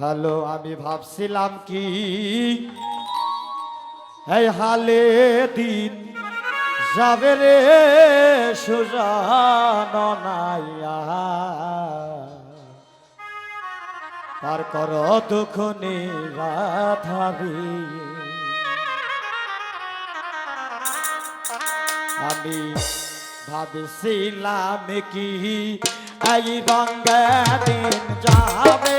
Hello, আমি ভাবছিলাম কি? এই হালে দিন যাবে রে সুজান নাইয়া। পার কর দুঃখ নিরাধারি। আমি ভাবছিলাম কি, এই রঙ্গে দিন যাবে।